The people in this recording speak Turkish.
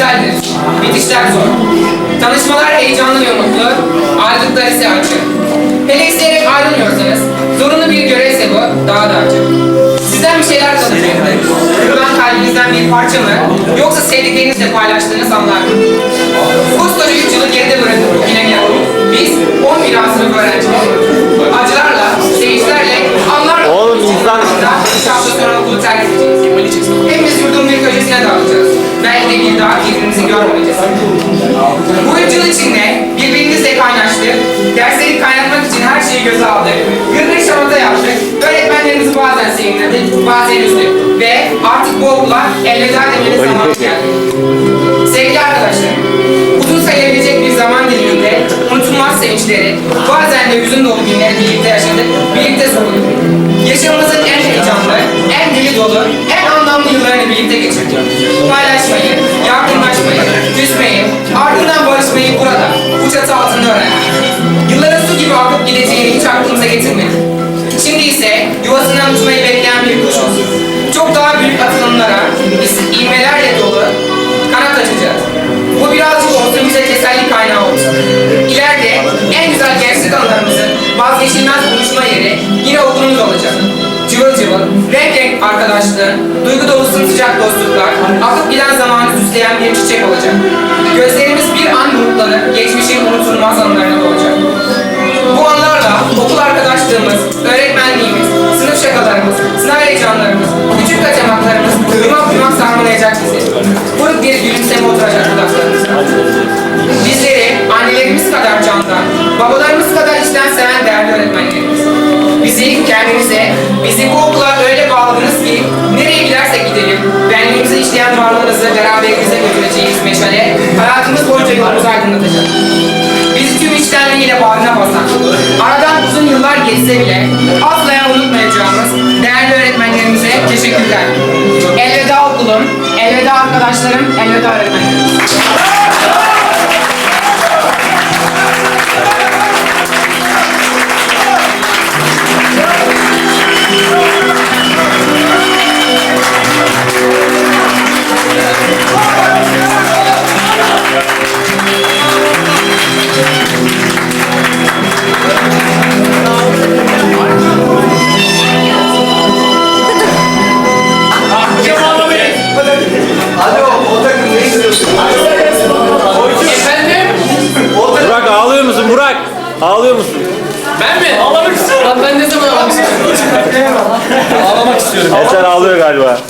güzeldir. Bitişler zor. Tanışmalar heyecanlı ve mutlu. Ayrılıklar ise acı. Hele isteyerek ayrılmıyorsanız, zorunlu bir görevse bu, daha da acı. Sizden bir şeyler kalacaktır. Kırılan kalbinizden bir parça mı, yoksa sevdiklerinizle paylaştığınız anlar mı? Birbirimizi görmeyeceğiz. Bu üç yıl içinde birbirimizle kaynaştık. Dersleri kaynatmak için her şeyi göze aldık. Gırgır şamata yaptık. Öğretmenlerimizi bazen sevindirdik, bazen üzdük. Ve artık bu okula elveda demenin zamanı geldi. Sevgili arkadaşlar, uzun sayılabilecek bir zaman diliminde unutulmaz sevinçleri, bazen de hüzün dolu günleri birlikte yaşadık, birlikte sorduk. Yaşamımızın en heyecanlı, en deli dolu, en anlamlı yıllarını birlikte geçirdik. Gideceğini hiç aklımıza getirmedik. Şimdi ise yuvasından uçmayı bekleyen bir kuşuz. Çok daha büyük atılımlara, ivmelerle dolu kanat açacağız. Bu birazcık olsun bize teselli kaynağı olsun. İleride en güzel gençlik anılarımızın vazgeçilmez buluşma yeri yine okulumuz olacak. Cıvıl cıvıl, renk renk arkadaşlığı, duygu dolusu sıcak dostluklar, akıp giden zamanı süsleyen bir çiçek olacak. Gözlerimiz bir an bulutlanıp geçmişin unutulmaz anılarına dolacak. Bizi kendinize, bizi bu okula öyle bağladınız ki nereye gidersek gidelim, benliğimizi işleyen varlığınızı beraberimize götüreceğimiz meşale hayatımız boyunca yolumuzu aydınlatacak. Bizi tüm içtenliğiyle bağrına basan, aradan uzun yıllar geçse bile asla unutmayacağımız değerli öğretmenlerimize teşekkürler. Elveda okulum, elveda arkadaşlarım, elveda öğretmenlerim. Eser ağlıyor galiba.